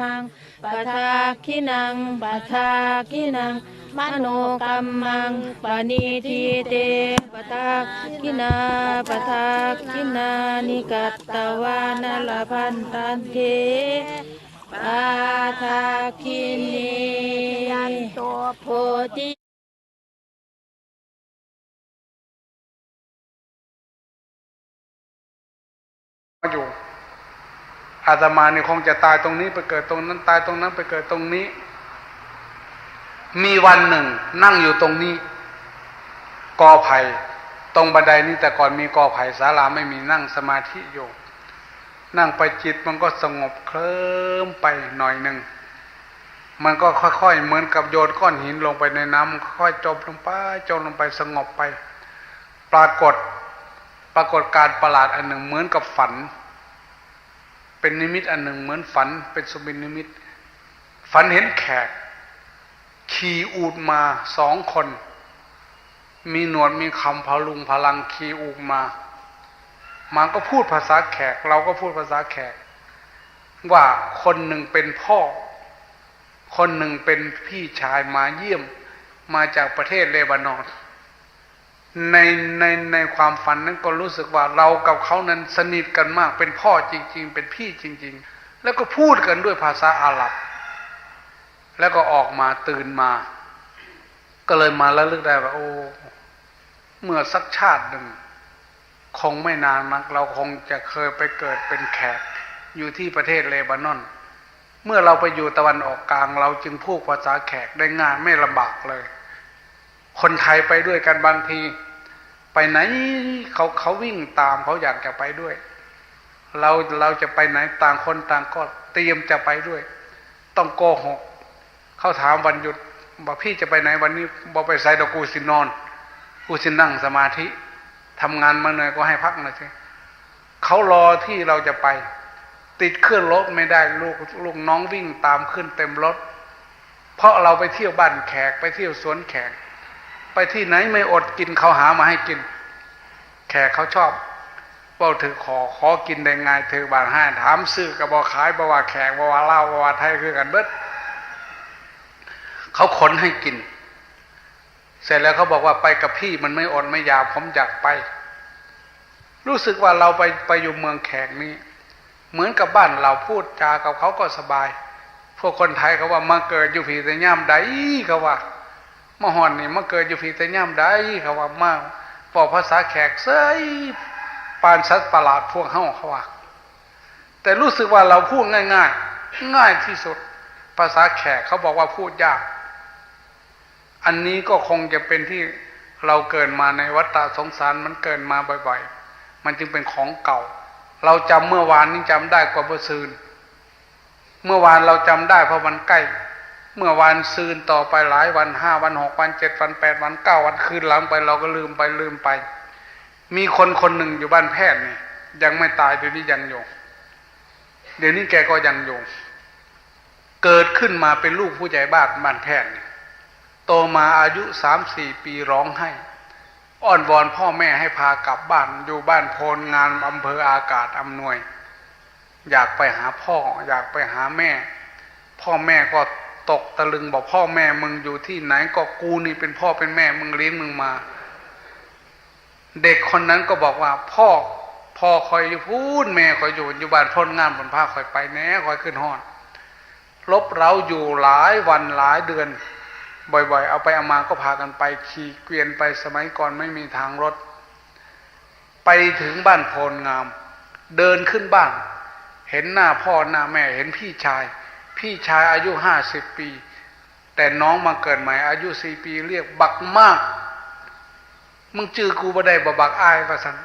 มังปะทาคินังปะทาคินังมโนกรรมังปณิทิเตปะทาคินาปะทาคินานิกัตตวานลพันตันเทปาทาคินียันโตโพธิอยู่ อาตมาเนี่ยคงจะตายตรงนี้ไปเกิดตรงนั้นตายตรงนั้นไปเกิดตรงนี้ มีวันหนึ่ง นั่งอยู่ตรงนี้ กอไผ่ตรงบันไดนี้แต่ก่อนมีกอไผ่ศาลาไม่มีนั่งสมาธิอยู่นั่งไปจิตมันก็สงบเคลิ้มไปหน่อยหนึ่งมันก็ค่อยๆ เหมือนกับโยนก้อนหินลงไปในน้ำค่อยจมลงไปจมลงไปสงบไป ปรากฏ ปรากฏการประหลาดอันหนึ่งเหมือนกับฝัน เป็นนิมิตอันหนึ่งเหมือนฝันเป็นสุบินนิมิต ฝันเห็นแขก ขี่อูดมาสองคน มีหนวดมีคำพลุงพลังขี่อูดมามันก็พูดภาษาแขก เราก็พูดภาษาแขก ว่าคนหนึ่งเป็นพ่อ คนหนึ่งเป็นพี่ชายมาเยี่ยมมาจากประเทศเลบานอน ในในในความฝันนั้นก็รู้สึกว่าเรากับเขานั้นสนิทกันมาก เป็นพ่อจริง ๆ เป็นพี่จริง ๆ แล้วก็พูดกันด้วยภาษาอาหรับ แล้วก็ออกมาตื่นมา ก็เลยมาแล้วลึกได้ว่า โอ้ เมื่อสักชาติหนึ่ง คงไม่นานนัก เราคงจะเคยไปเกิดเป็นแขก อยู่ที่ประเทศเลบานอน เมื่อเราไปอยู่ตะวันออกกลาง เราจึงพูดภาษาแขกได้ง่ายไม่ลำบากเลย คนไทยไปด้วยกันบางที ไปไหนเขาเขาวิ่งตามเขาอยากจะไปด้วย เราเราจะไปไหนต่างคนต่างก็เตรียมจะไปด้วย ต้องโกหกเขาถามวันหยุดบอกพี่จะไปไหนวันนี้บอกไปไซดอกูสินนอน กูสินนั่งสมาธิทำงานมาเหนื่อยก็ให้พักหน่อยสิเขารอที่เราจะไป ติดเครื่องรถไม่ได้ลูกลูกน้องวิ่งตามขึ้นเต็มรถ เพราะเราไปเที่ยวบ้านแขกไปเที่ยวสวนแขก ไปที่ไหนไม่อดกินเขาหามาให้กิน แขกเขาชอบเว่าถือขอขอกินได้ไงถือบานให้ถามซื้อกับบอขายบว่าแขกบว่าเล่าบว่าไทยคือกันเบิดเขาขนให้กิน เสร็จแล้วเขาบอกว่าไปกับพี่มันไม่อดไม่อยากผมอยากไป รู้สึกว่าเราไปไปอยู่เมืองแขกนี้ เหมือนกับบ้านเราพูดจากับเขาก็สบาย พวกคนไทยเขาว่ามาเกิดอยู่ผีแต่ย่ำใดเขาว่า มาหอนนี่มาเกิดอยู่ผีแต่ย่ำใดเขาว่ามาบอกภาษาแขกเซยปานสัตว์ประหลาดพวกเฮาเขาว่าแต่รู้สึกว่าเราพูดง่ายๆง่ายที่สุด ภาษาแขกเขาบอกว่าพูดยาก อันนี้ก็คงจะเป็นที่เราเกิดมาในวัฏฏะสงสารมันเกิดมาบ่อยๆ มันจึงเป็นของเก่า เราจำเมื่อวานนี้จำได้กว่าเมื่อซืน เมื่อวานเราจำได้เพราะมันใกล้ เมื่อวานซืนต่อไปหลายวันห้าวันหกวันเจ็ดวันแปดวันเก้าวันคืนหลังไปเราก็ลืมไปลืมไป มีคนคนหนึ่งอยู่บ้านแพทย์นี่ยังไม่ตายเดี๋ยวนี้ยังอยู่ เดี๋ยวนี้แกก็ยังอยู่ เกิดขึ้นมาเป็นลูกผู้ใหญ่บ้านบ้านแพทย์โตมาอายุสามสี่ปีร้องไห้ อ้อนวอนพ่อแม่ให้พากลับบ้านอยู่บ้านโพลงานอำเภออากาศอำนวย อยากไปหาพ่อ อยากไปหาแม่ พ่อแม่ก็ ตกตะลึงบอกพ่อแม่มึงอยู่ที่ไหนก็กูนี่เป็นพ่อเป็นแม่มึงเลี้ยงมึงมา เด็กคนนั้นก็บอกว่า พ่อพ่อคอยอยู่พูดแม่คอยอยู่อยู่บ้านพ้นงานบนผ้าคอยไปแน่คอยขึ้นห้อนลบเราอยู่หลายวันหลายเดือน บ่อยๆ เอาไปเอามาก็พากันไปขี่เกวียนไปสมัยก่อนไม่มีทางรถ ไปถึงบ้านโพลงาม เดินขึ้นบ้าน เห็นหน้าพ่อหน้าแม่เห็นพี่ชาย พี่ชายอายุห้าสิบปี แต่น้องมาเกิดใหม่ อายุสี่ปีเรียกบักมาก มึงจื้อกูบ่ได้บ่บักอายประสัน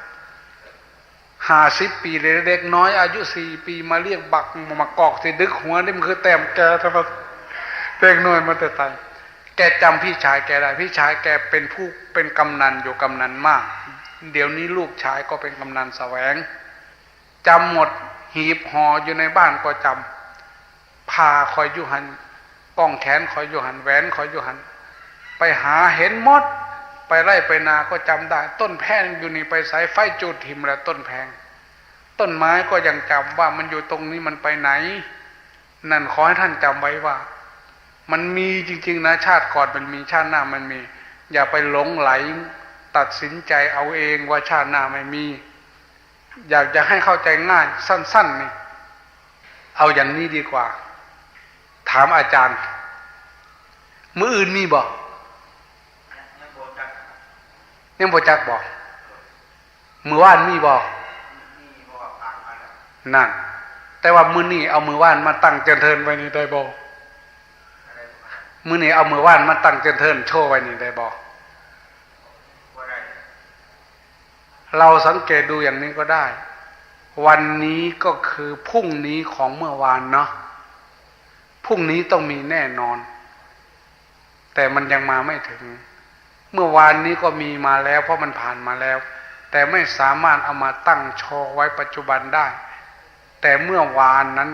ห้าสิบปีเด็กน้อย อายุสี่ปีมาเรียกบักมากอกสิดึกหัวนี่มันคือแต้มแกทำไมเด็กน้อยมาแต่ตายแกจำพี่ชายแกได้ พี่ชายแกเป็นผู้เป็นกำนันอยู่กำนันมาก เดี๋ยวนี้ลูกชายก็เป็นกำนันแสวงจำหมดหีบห่ออยู่ในบ้านก็จำ พาคอยอยุหันป้องแขนคอยอยุหันแหวนคอยอยุหัน ไปหาเห็นหมด ไปไล่ไปนาก็จำได้ ต้นแพงอยู่นี่ไปสายไฟจุดหิมแล้วต้นแพง ต้นไม้ก็ยังจำว่ามันอยู่ตรงนี้มันไปไหน นั่นขอให้ท่านจำไว้ว่า มันมีจริง ๆ นะชาติก่อนมันมีชาติหน้ามันมี อย่าไปหลงไหล ตัดสินใจเอาเองว่าชาติหน้าไม่มี อยากจะให้เข้าใจง่ายสั้น ๆนี่เอาอย่างนี้ดีกว่า ถามอาจารย์ มืออื่นมีบอกยังบจักบอกมือว่านมีบอกนั่น แต่ว่ามือนี่เอามือว่านมาตั้งเจริญไว้นี่ได้บอกมือนี่เอามือว่านมาตั้งเจริญโชว์ไว้นี่ได้บอกเราสังเกตดูอย่างนี้ก็ได้ วันนี้ก็คือพรุ่งนี้ของเมื่อวานเนาะ พรุ่งนี้ต้องมีแน่นอน แต่มันยังมาไม่ถึง เมื่อวานนี้ก็มีมาแล้ว เพราะมันผ่านมาแล้ว แต่ไม่สามารถเอามาตั้งโชว์ไว้ปัจจุบันได้ แต่เมื่อวานนั้น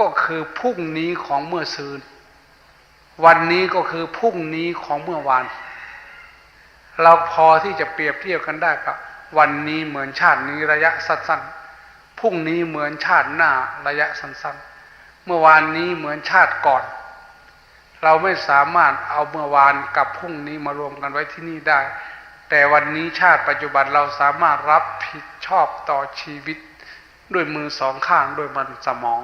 ก็คือพรุ่งนี้ของเมื่อซืน วันนี้ก็คือพรุ่งนี้ของเมื่อวาน เราพอที่จะเปรียบเทียบกันได้กับ วันนี้เหมือนชาตินี้ระยะสั้นๆพรุ่งนี้เหมือนชาติหน้าระยะสั้นๆ เมื่อวานนี้เหมือนชาติก่อน เราไม่สามารถเอาเมื่อวานกับพรุ่งนี้มารวมกันไว้ที่นี่ได้ แต่วันนี้ชาติปัจจุบันเราสามารถรับผิดชอบต่อชีวิต ด้วยมือสองข้างด้วยมันสมอง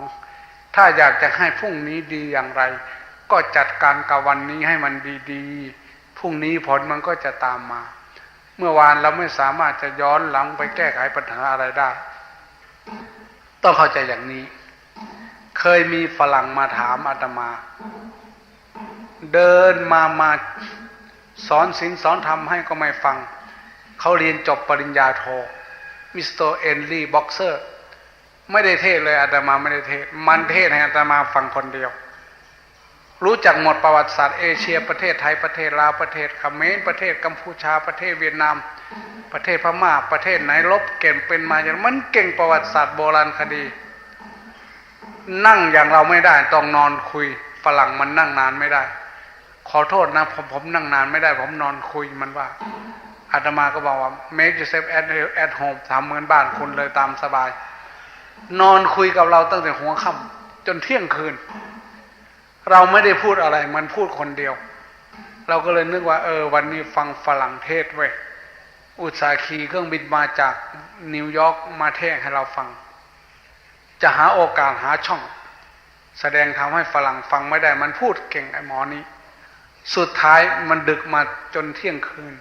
ถ้าอยากจะให้พรุ่งนี้ดีอย่างไร ก็จัดการกับวันนี้ให้มันดีๆพรุ่งนี้ผลมันก็จะตามมา เมื่อวานเราไม่สามารถจะย้อนหลังไปแก้ไขปัญหาอะไรได้ ต้องเข้าใจอย่างนี้ เคยมีฝรั่งมาถามอาตมา เดินมามาสอนศีลสอนธรรมให้ก็ไม่ฟัง เขาเรียนจบปริญญาโทมิสเตอร์เอนลีบ็อกเซอร์ไม่ได้เทศเลยอาตมาไม่ได้เทศ มันเทศให้อาตมาฟังคนเดียว รู้จักหมดประวัติศาสตร์เอเชียประเทศไทยประเทศลาวประเทศเขมรประเทศกัมพูชาประเทศเวียดนาม ประเทศพม่าประเทศไหนลบเก่งเป็นมาอย่างมันเก่งประวัติศาสตร์โบราณคดี นั่งอย่างเราไม่ได้ ต้องนอนคุยฝรั่งมันนั่งนานไม่ได้ ขอโทษนะผมผมนั่งนานไม่ได้ ผมนอนคุยมันว่าอาตมาก็บอกว่า make yourself at at home ทำเหมือนบ้านคุณเลยตามสบาย นอนคุยกับเราตั้งแต่หัวค่ำจนเที่ยงคืน เราไม่ได้พูดอะไร มันพูดคนเดียว เราก็เลยนึกว่า เออ วันนี้ฟังฝรั่งเทศเว้ยอุตสาห์ขี่เครื่องบินมาจากนิวยอร์กมาเทศให้เราฟัง จะหาโอกาสหาช่อง แสดงทำให้ฝรั่งฟังไม่ได้ มันพูดเก่งไอ้หมอนี้ สุดท้ายมันดึกมาจนเที่ยงคืน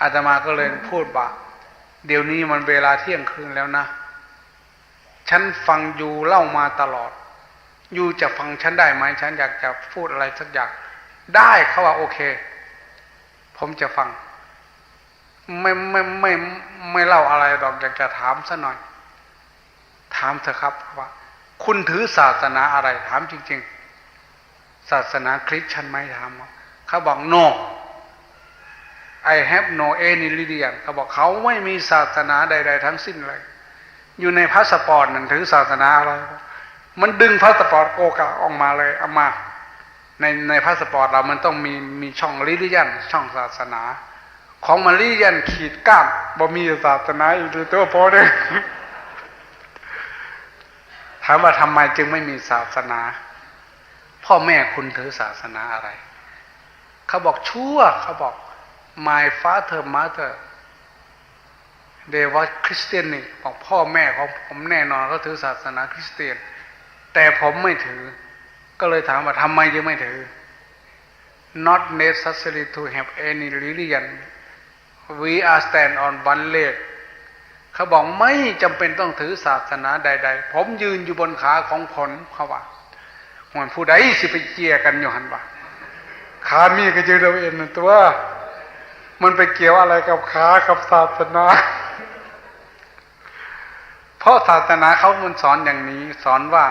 อาตมาก็เลยพูดว่าเดี๋ยวนี้มันเวลาเที่ยงคืนแล้วนะ ฉันฟังอยู่เล่ามาตลอด อยู่จะฟังฉันได้ไหมฉันอยากจะพูดอะไรสักอย่างได้เขาว่าโอเค ผมจะฟัง ไม่ไม่ไม่ไม่เล่าอะไรหรอกอยากจะถามซะหน่อย ถามเถอะครับว่า คุณถือศาสนาอะไร ถามจริง ๆ ศาสนาคริสต์ฉันไม่ถามเขาบอก no I have no any religion เขาบอกเขาไม่มีศาสนาใด ๆ ทั้งสิ้นเลย อยู่ในพาสปอร์ตนั่นถือศาสนาอะไร มันดึงพาสปอร์ตโกกาออกมาเลยเอามา ในในพาสปอร์ตเรา มันต้องมีมีช่องลิลิยันช่องศาสนา ของมันลิลิยันขีดก้ามบ่มีศาสนาอยู่ในตัวพอเลยามว่าทำไมจึงไม่มีศาสนา พ่อแม่คุณถือศาสนาอะไร เขาบอกชั่ว เขาบอก my father mother they were Christian นี่บอกพ่อแม่ของผมแน่นอนเขาถือศาสนาคริสเตียน แต่ผมไม่ถือ ก็เลยถามว่าทำไมจึงไม่ถือ not necessary to have any religion we are stand on one leg เขาบอกไม่จำเป็นต้องถือศาสนาใด ๆ ผมยืนอยู่บนขาของผลเขาว่าหวนผู้ใดสิไปเกี่ยกันอยู่หันว่าขามีก็ยืนเราเองตัว มันไปเกี่ยวอะไรกับขากับศาสนา เพราะศาสนาเขามันสอนอย่างนี้ สอนว่า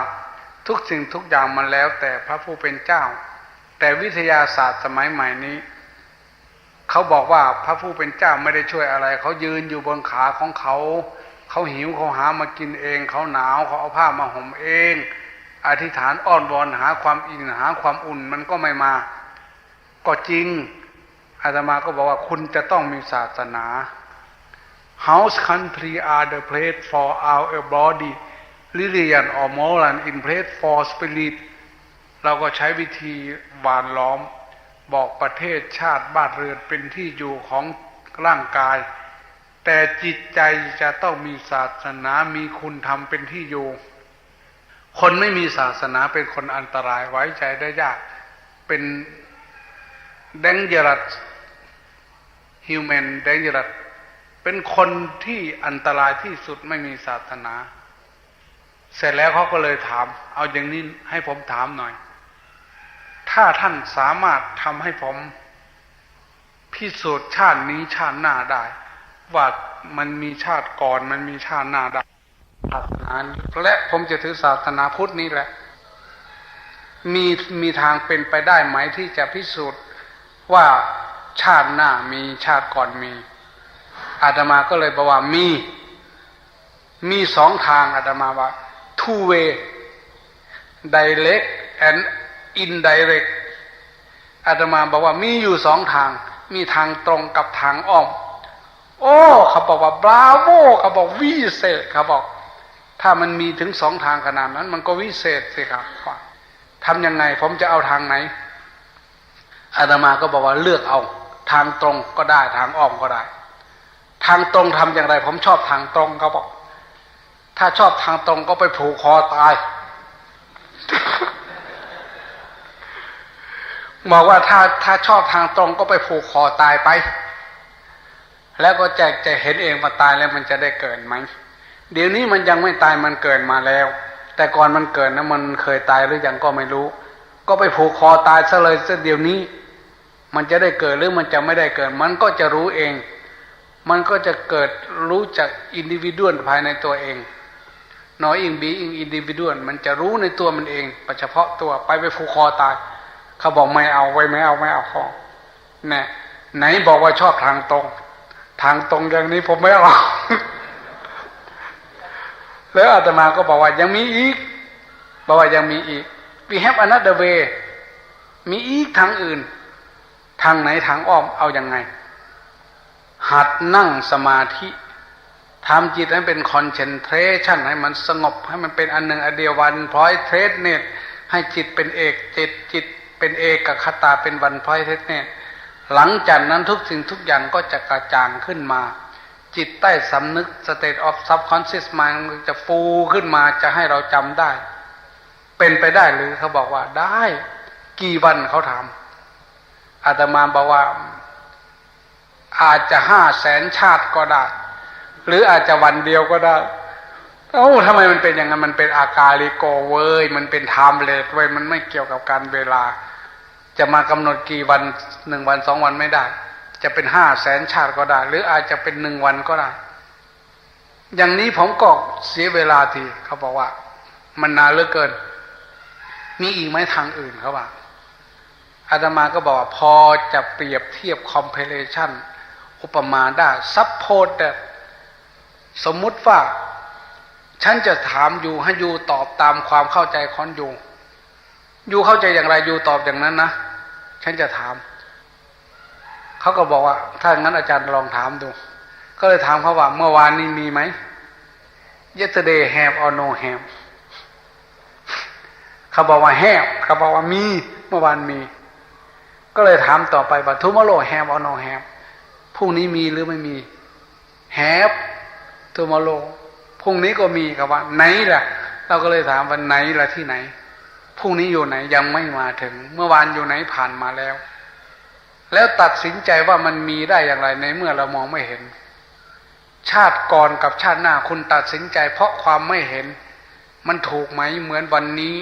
ทุกสิ่งทุกอย่างมันแล้วแต่พระผู้เป็นเจ้า แต่วิทยาศาสตร์สมัยใหม่นี้ เขาบอกว่าพระผู้เป็นเจ้าไม่ได้ช่วยอะไร เขายืนอยู่บนขาของเขา เขาหิวเขาหามากินเอง เขาหนาวเขาเอาผ้ามาห่มเอง อธิษฐานอ้อนวอนหาความอิ่มหาความอุ่นมันก็ไม่มา ก็จริงอาตมาก็บอกว่าคุณจะต้องมีศาสนา House country are the place for our body religion or moral in place for spirit เราก็ใช้วิธีหวานล้อม บอกประเทศชาติบ้านเรือนเป็นที่อยู่ของร่างกาย แต่จิตใจจะต้องมีศาสนามีคุณธรรมเป็นที่อยู่ คนไม่มีศาสนาเป็นคนอันตรายไว้ใจได้ยาก เป็นแดงเจรัสฮิวแมนแดงเจรัสเป็นคนที่อันตรายที่สุดไม่มีศาสนา เสร็จแล้วเขาก็เลยถาม เอาอย่างนี้ให้ผมถามหน่อย ถ้าท่านสามารถทำให้ผมพิสูจน์ชาตินี้ชาติหน้าได้ ว่ามันมีชาติก่อนมันมีชาติหน้าได้ศาสนาและผมจะถือศาสนาพุทธนี้แหละ มีมีทางเป็นไปได้ไหมที่จะพิสูจน์ว่าชาติหน้ามีชาติก่อนมีอาตมาก็เลยบอกว่ามี มีสองทางอาตมาว่า two way direct and indirect อาตมาบอกว่ามีอยู่สองทาง มีทางตรงกับทางอ้อม โอ้เขาบอกว่าบราโวเขาบอกวิเศษเขาบอก ถ้ามันมีถึงสองทางขนาดนั้น มันก็วิเศษสิครับทำยังไงผมจะเอาทางไหนอาตมาก็บอกว่าเลือกเอา ทางตรงก็ได้ทางอ้อมก็ได้ ทางตรงทำอย่างไร ผมชอบทางตรงเขาบอก ถ้าชอบทางตรงก็ไปผูกคอตาย บอกว่าถ้าถ้าชอบทางตรงก็ไปผูกคอตายไป แล้วก็จะจะเห็นเองว่าตายแล้วมันจะได้เกิดไหมเดี๋ยวนี้มันยังไม่ตายมันเกิดมาแล้ว แต่ก่อนมันเกิดนะมันเคยตายหรือยังก็ไม่รู้ ก็ไปผูกคอตายซะเลยซะเดี๋ยวนี้ มันจะได้เกิดหรือมันจะไม่ได้เกิด มันก็จะรู้เอง มันก็จะเกิดรู้จากอินดิวิดวลภายในตัวเองนออิงบีอิงอินดิวิดวลมันจะรู้ในตัวมันเองเฉพาะตัวไปไปผูกคอตาย เขาบอกไม่เอาไว้ไม่เอาไม่เอาคอเนี่ยไหนบอกว่าชอบทางตรง ทางตรงอย่างนี้ผมไม่เอาแล้วอาตมาก็บอกว่ายังมีอีกบอกว่ายังมีอีก we have another way มีอีกทางอื่น ทางไหนทางอ้อมเอาอยัางไง หัดนั่งสมาธิทำจิตให้เป็นคอนเซนเทรชันให้มันสงบให้มันเป็นอันหนึ่งอันเดียววันพลอยเทรสเนตให้จิตเป็นเอกจิตจิต เป็นเอกคตาเป็นวันพลอยเทรสเนตหลังจากนั้นทุกสิ่งทุกอย่างก็จะกระจ่างขึ้นมา จิตใต้สำนึก state of subconscious mind มันจะฟูขึ้นมาจะให้เราจำได้ เป็นไปได้หรือเขาบอกว่าได้ กี่วันเขาถามอาตมาบอกว่า อาจจะห้าแสนชาติก็ได้ หรืออาจจะวันเดียวก็ได้เอ้าทำไมมันเป็นอย่างนั้น มันเป็นอากาลิโกเว้ย มันเป็นไทม์เลสเว้ย มันไม่เกี่ยวกับการเวลา จะมากำหนดกี่วันหนึ่งวันสองวันไม่ได้ จะเป็นห้าแสนชาติก็ได้ หรืออาจจะเป็นหนึ่งวันก็ได้ อย่างนี้ผมก็เสียเวลาทีเขาบอกว่า มันนานเหลือเกิน มีอีกไหมทางอื่นเขาว่าอาตมาก็บอกว่าพอจะเปรียบเทียบคอมเพลชันอุปมาได้ซับโพดสมมุติว่า ฉันจะถามอยู่ให้อยู่ตอบตามความเข้าใจของอยู่ อยู่เข้าใจอย่างไรอยู่ตอบอย่างนั้นนะ ฉันจะถาม เขาก็บอกว่า ถ้างั้นอาจารย์ลองถามดู ก็เลยถามเขาว่า เมื่อวานนี้มีไหม yesterday have or no have เขาบอกว่า have เขาบอกว่ามี เมื่อวานมี ก็เลยถามต่อไปว่า tomorrow have or no have พรุ่งนี้มีหรือไม่มี have tomorrow พรุ่งนี้ก็มีครับว่า ไหนล่ะ เราก็เลยถามว่าไหนล่ะที่ไหน พรุ่งนี้อยู่ไหนยังไม่มาถึง เมื่อวานอยู่ไหนผ่านมาแล้ว แล้วตัดสินใจว่ามันมีได้อย่างไรในเมื่อเรามองไม่เห็น ชาติก่อนกับชาติหน้าคุณตัดสินใจ เพราะความไม่เห็น มันถูกไหมเหมือนวันนี้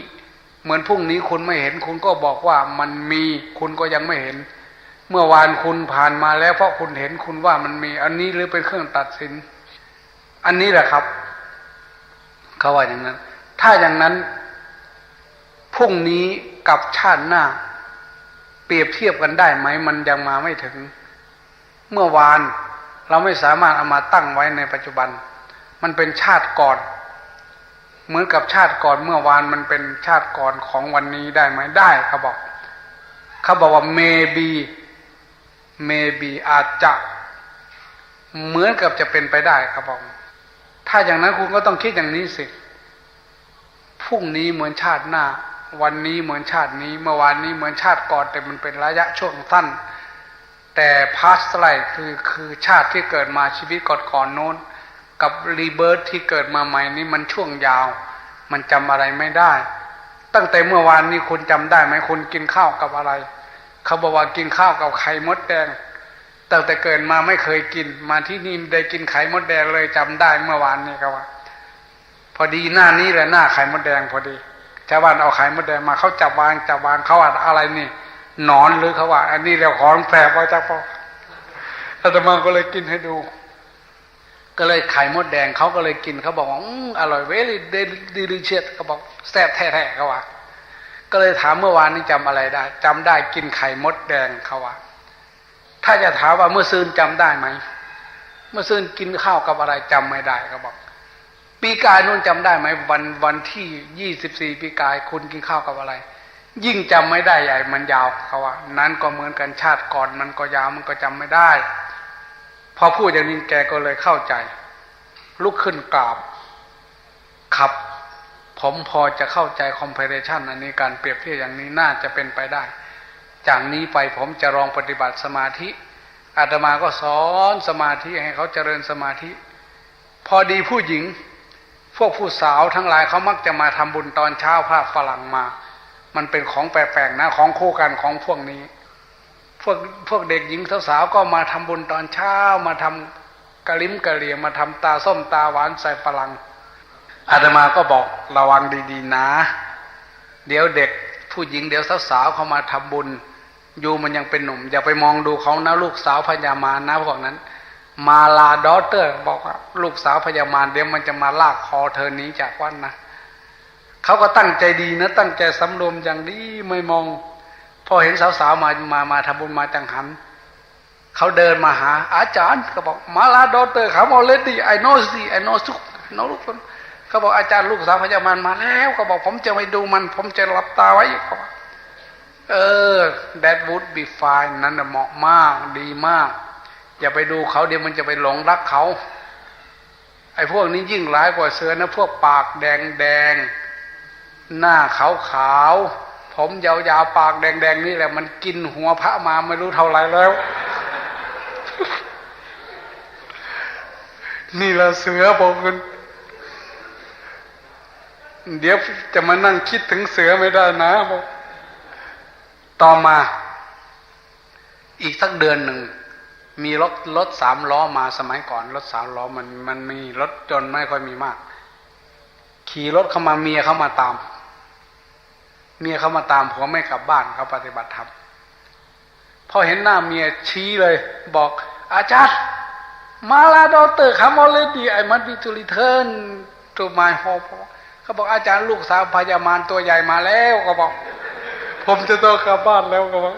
เหมือนพรุ่งนี้คุณไม่เห็น คุณก็บอกว่ามันมีคุณก็ยังไม่เห็น เมื่อวานคุณผ่านมาแล้ว เพราะคุณเห็นคุณว่ามันมี อันนี้หรือเป็นเครื่องตัดสิน อันนี้แหละครับเขาว่าอย่างนั้น ถ้าอย่างนั้น พรุ่งนี้กับชาติหน้า เปรียบเทียบกันได้ไหม มันยังมาไม่ถึง เมื่อวานเราไม่สามารถเอามาตั้งไว้ในปัจจุบัน มันเป็นชาติก่อน เหมือนกับชาติก่อนเมื่อวานมันเป็นชาติก่อนของวันนี้ได้ไหมได้เขาบอกเขาบอกว่า maybe maybe อาจจะเหมือนกับจะเป็นไปได้เขาบอกถ้าอย่างนั้นคุณก็ต้องคิดอย่างนี้สิ พรุ่งนี้เหมือนชาติหน้า วันนี้เหมือนชาตินี้ เมื่อวานนี้เหมือนชาติก่อนแต่มันเป็นระยะช่วงสั้น แต่พาสไลคือคือชาติที่เกิดมาชีวิตก่อนๆโน้น กับรีเบิร์ตที่เกิดมาใหม่นี้มันช่วงยาว มันจำอะไรไม่ได้ ตั้งแต่เมื่อวานนี้คุณจำได้ไหมคุณกินข้าวกับอะไร เขาบอกว่ากินข้าวกับไข่มดแดงตั้งแต่เกิดมาไม่เคยกิน มาที่นี่ได้กินไข่มดแดงเลยจำได้เมื่อวานนี้ก็ว่า พอดีหน้านี้แหละหน้าไข่มดแดงพอดี ชาวบ้านเอาไข่มดแดงมาเขาจับวางจับวางเขาว่าอะไรนี่นอนหรือเขาว่า อันนี้เรียกของแปลว่าจาพ่ออาตมาก็เลยกินให้ดู ก็เลยไข่มดแดงเขาก็เลยกินเขาบอกว่าออร่อยเวลีเดลิเชียสเขาบอกแซ่บแท้ๆเขาว่า ก็เลยถามเมื่อวานนี้จำอะไรได้จำได้กินไข่มดแดงเขาว่า ถ้าจะถามว่าเมื่อซืนจำได้ไหม เมื่อซืนกินข้าวกับอะไรจำไม่ได้เขาบอก ปีกายนู่นจำได้ไหมวันวันที่ยี่สิบสี่ปีกายคุณกินข้าวกับอะไร ยิ่งจำไม่ได้ใหญ่มันยาวเขาว่า นั้นก็เหมือนกันชาติก่อนมันก็ยาวมันก็จำไม่ได้ พอพูดอย่างนี้แกก็เลยเข้าใจ ลุกขึ้นกราบครับ ผมพอจะเข้าใจคอมเพลชันอันนี้การเปรียบเทียบอย่างนี้น่าจะเป็นไปได้ จากนี้ไปผมจะลองปฏิบัติสมาธิอาตมาก็สอนสมาธิให้เขาเจริญสมาธิ พอดีผู้หญิง พวกผู้สาวทั้งหลายเขามักจะมาทำบุญตอนเช้าพระฝรั่งมา มันเป็นของแปลกๆนะของคู่กันของพวกนี้ พวกพวกเด็กหญิงสาวๆก็มาทำบุญตอนเช้ามาทำกระลิ้มกระเหลี่ยมาทำตาส้มตาหวานใส่ฝรั่งอาตมาก็บอกระวังดีๆนะ เดี๋ยวเด็กผู้หญิงเดี๋ยวสาวๆเขามาทำบุญอยู่มันยังเป็นหนุ่ม อย่าไปมองดูเขานะลูกสาวพญามารนะพวกนั้น มาลาดอเตอร์ บอกว่า ลูกสาวพญามารเดี๋ยวมันจะมาลากคอเธอหนีจากวัดนนะเขาก็ตั้งใจดีนะ ตั้งใจสำรวมอย่างดีไม่มอง พอเห็นสาวๆมามามาทำบุญมาจังหันเขาเดินมาหา อาจารย์เขาบอกมาลาดอเตอร์เขาบอกเลดี้ไอโนสีไอโนสุกโนลูกคนเขาบอกอาจารย์ลูกสาวพญามารมาแล้วเขาบอกผมจะไปดูมัน ผมจะหลับตาไว้เขาบอกเออ that would be fine นั่นเหมาะมากดีมาก อย่าไปดูเขาเดี๋ยวมันจะไปหลงรักเขาไอ้พวกนี้ยิ่งร้ายกว่าเสือนะพวกปากแดงแดงหน้าขาวขาวผมยาวๆปากแดงๆนี่แหละมันกินหัวพระมาไม่รู้เท่าไรแล้ว นี่ละเสือบอกกันเดี๋ยวจะมานั่งคิดถึงเสือไม่ได้นะบอกต่อมา อีกสักเดือนหนึ่ง มีรถรถสามล้อมาสมัยก่อน รถสามล้อมันมันมีรถจนไม่ค่อยมีมาก ขี่รถเข้ามาเมียเข้ามาตาม เมียเข้ามาตามผัวไม่กลับบ้านเขาปฏิบัติธรรมพอเห็นหน้าเมียชี้เลย บอกอาจารย์มาลาดอเตอร์คามอลเลดีไอมันวิทูริเทิร์นทูมายฮอเขาบอกอาจารย์ลูกสาวพญามารตัวใหญ่มาแล้วก็บอก ผมจะต้องกลับบ้านแล้วก็บอก